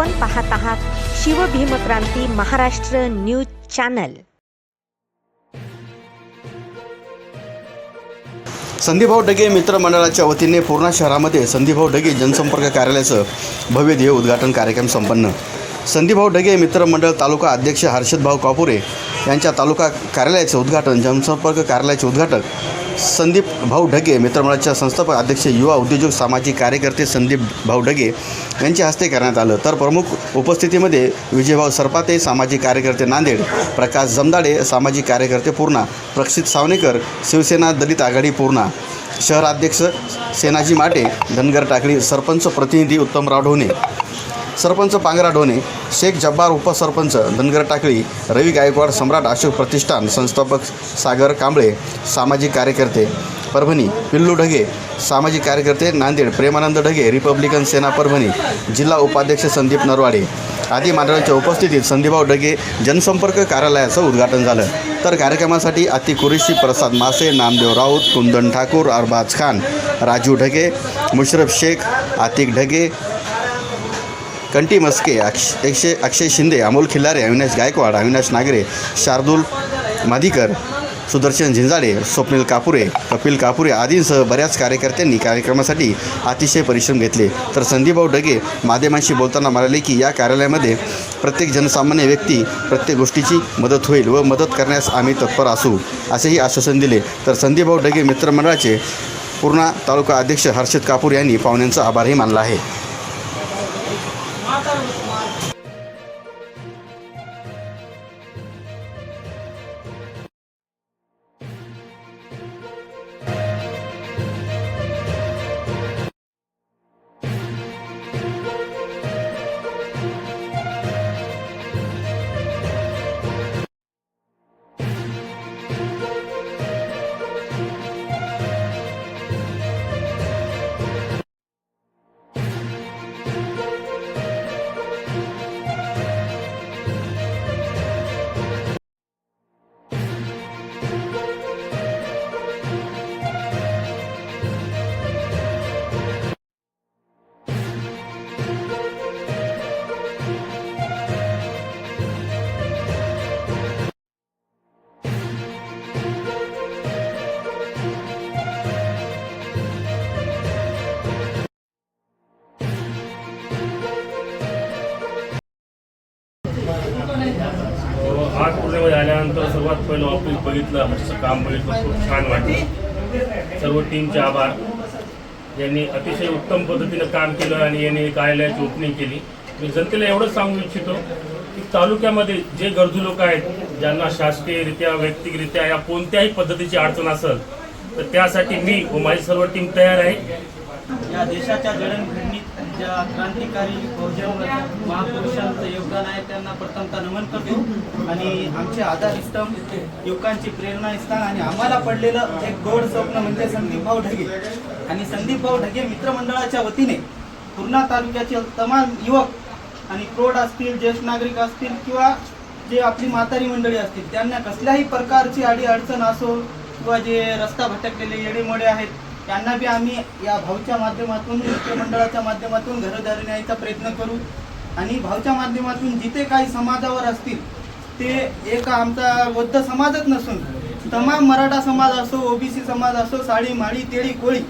आपण पाहत आहात शिवभीमक्रांती महाराष्ट्र न्यूज चॅनल. संदीपभाऊ डगे मित्रमंडळाच्या वतीने पूर्णा शहरामध्ये संदीभाऊ डगे जनसंपर्क कार्यालयाचं भव्य ध्येय उद्घाटन कार्यक्रम संपन्न. संदीभाऊ डगे मित्रमंडळ तालुका अध्यक्ष हर्षदभाऊ कापुरे यांच्या तालुका कार्यालयाचं उद्घाटन जनसंपर्क कार्यालयाचे उद्घाटक संदीप भाऊ ढगे मित्रमंडळाच्या संस्थापक अध्यक्ष युवा उद्योजक सामाजिक कार्यकर्ते संदीप भाऊ ढगे यांच्या हस्ते करण्यात आलं. तर प्रमुख उपस्थितीमध्ये विजयभाऊ सरपाते सामाजिक कार्यकर्ते नांदेड प्रकाश जमदाडे सामाजिक कार्यकर्ते पूर्णा प्रक्षित सावनेकर शिवसेना दलित आघाडी पूर्णा शहराध्यक्ष सेनाजी माटे धनगर टाकळी सरपंच प्रतिनिधी उत्तमराव ढोणे सरपंच पांगरा ढोणे शेख जब्बार उपसरपंच धनगर टाकळी रवी गायकवाड सम्राट अशोक प्रतिष्ठान संस्थापक सागर कांबळे सामाजिक कार्यकर्ते परभणी पिल्लू ढगे सामाजिक कार्यकर्ते नांदेड प्रेमानंद ढगे रिपब्लिकन सेना परभणी जिल्हा उपाध्यक्ष संदीप नरवाडे आदी मांडळांच्या उपस्थितीत संदीपभाऊ ढगे जनसंपर्क कार्यालयाचं उद्घाटन झालं. तर कार्यक्रमासाठी अति कुरेशी प्रसाद मासे नामदेव राऊत कुंदन ठाकूर अरबाज खान राजू ढगे मुशरफ शेख आतिक ढगे कंटी मस्के अक्ष एकशे अक्षय शिंदे अमोल खिल्लारे अविनाश गायकवाड अविनाश नागरे शार्दूल माधिकर सुदर्शन झिंजाडे स्वप्नील कापुरे कपिल कापुरे आदींसह बऱ्याच कार्यकर्त्यांनी कार्यक्रमासाठी अतिशय परिश्रम घेतले. तर संदीपभाऊ डगे माध्यमांशी बोलताना म्हणाले की या कार्यालयामध्ये प्रत्येक जनसामान्य व्यक्ती प्रत्येक गोष्टीची मदत होईल व मदत करण्यास आम्ही तत्पर असू असेही आश्वासन दिले. तर संदीपभाऊ डगे मित्रमंडळाचे पूर्णा तालुका अध्यक्ष हर्षद कापूर यांनी पाहुण्यांचा आभारही मानला आहे. सगळ्यांना ऑफिस बघितलं म्हणजे मस्त काम बघितलं खूप छान वाटलं. सर्व टीमचे आभार. यांनी अतिशय उत्तम पद्धतीनं काम केलं आणि यांनी कार्यालयाची ओपनिंग केली. मी जनतेला एवढंच सांगू इच्छितो की तालुक्यामध्ये जे गरजू लोक आहेत ज्यांना शासकीयरित्या वैयक्तिकरित्या या कोणत्याही पद्धतीची अडचण असेल तर त्यासाठी मी व माझी सर्व टीम तयार आहे. या देशाच्या जडणघडणीत ज्या क्रांतिकारी बहुजन महापुरुषांचं योगदान आहे त्यांना प्रथमतः नमन करतो. आणि आमचे आधार स्तंभ युवकांची प्रेरणा स्थान आणि आम्हाला पडलेलं एक गोड स्वप्न म्हणजे संदीप भाऊ ढगे. आणि संदीप भाऊ ढगे मित्रमंडळाच्या वतीने पूर्णा तालुक्याचे तमाम युवक आणि प्रौढ असतील ज्येष्ठ नागरिक असतील किंवा जे आपली म्हातारी मंडळी असतील त्यांना कसल्याही प्रकारची अडी अडचण असो किंवा जे रस्ता भटकलेले येडेमोडे आहेत त्यांना बी आम्ही या भाऊच्या माध्यमातून मित्रमंडळाच्या माध्यमातून घरदारी न्यायचा प्रयत्न करू. आणि भाऊच्या माध्यमातून जिथे काही समाजावर असतील ते एक आमचा बौद्ध समाजच नसून तमाम मराठा समाज असो ओबीसी समाज असो साडी माळी तेळी कोळी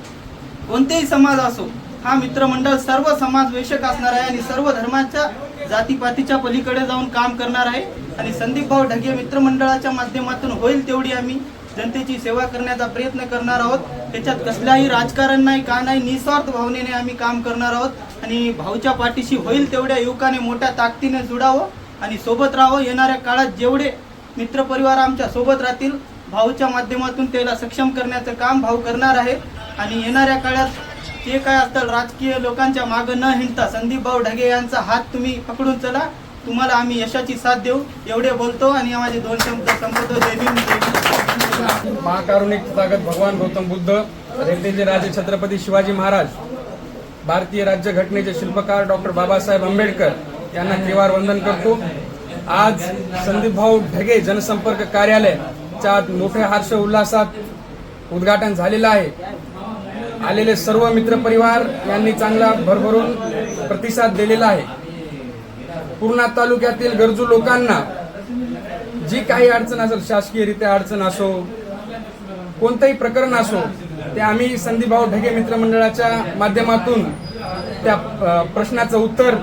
कोणतेही समाज असो हा मित्रमंडळ सर्व समाजवेशक असणार आहे आणि सर्व धर्माच्या जातीपातीच्या पलीकडे जाऊन काम करणार आहे. आणि संदीप भाऊ ढगे मित्रमंडळाच्या माध्यमातून होईल तेवढी आम्ही जनतेची सेवा करण्याचा प्रयत्न करणार आहोत. त्याच्यात कसलाही राजकारण नाही का नाही निस्वार्थ भावनेने आम्ही काम करणार आहोत. आणि भाऊच्या पाठीशी होईल तेवढ्या युवकाने मोठ्या ताकदीने जुडावं आणि सोबत राहावं. येणाऱ्या काळात जेवढे मित्रपरिवार आमच्यासोबत राहतील भाऊच्या माध्यमातून त्याला सक्षम करण्याचं काम भाऊ करणार आहे. आणि येणाऱ्या काळात जे काय असतं राजकीय लोकांच्या मागं न हिंडता संदीप भाऊ ढगे यांचा हात तुम्ही पकडून चला. तुम्हाला आम्ही यशाची साथ देऊ. एवढे बोलतो आणि माझे दोन शब्द संपतो जय भीम जय भीम. महाकारुणिक तथागत भगवान गौतम बुद्ध रेल्वेचे राजे छत्रपती शिवाजी महाराज भारतीय राज्यघटनेचे शिल्पकार डॉक्टर बाबासाहेब आंबेडकर यांना केवार वंदन करतो. आज संदीप भाऊ ढगे जनसंपर्क कार्यालयाच्या मोठ्या हर्ष उल्हासात उद्घाटन झालेलं आहे. आलेले सर्व मित्रपरिवार यांनी चांगला भरभरून प्रतिसाद दिलेला आहे. पूर्णा तालुक्यातील गरजू लोकांना जी काही अडचण असेल शासकीयरित्या अडचण असो कोणतंही प्रकरण असो ते आम्ही संदीपभाऊ ढगे मित्रमंडळाच्या माध्यमातून त्या प्रश्नाचं उत्तर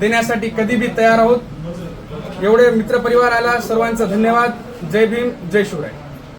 देण्यासाठी कधी बी तयार आहोत. एवढे मित्रपरिवाराला सर्वांचा धन्यवाद. जय भीम जय शिवराय.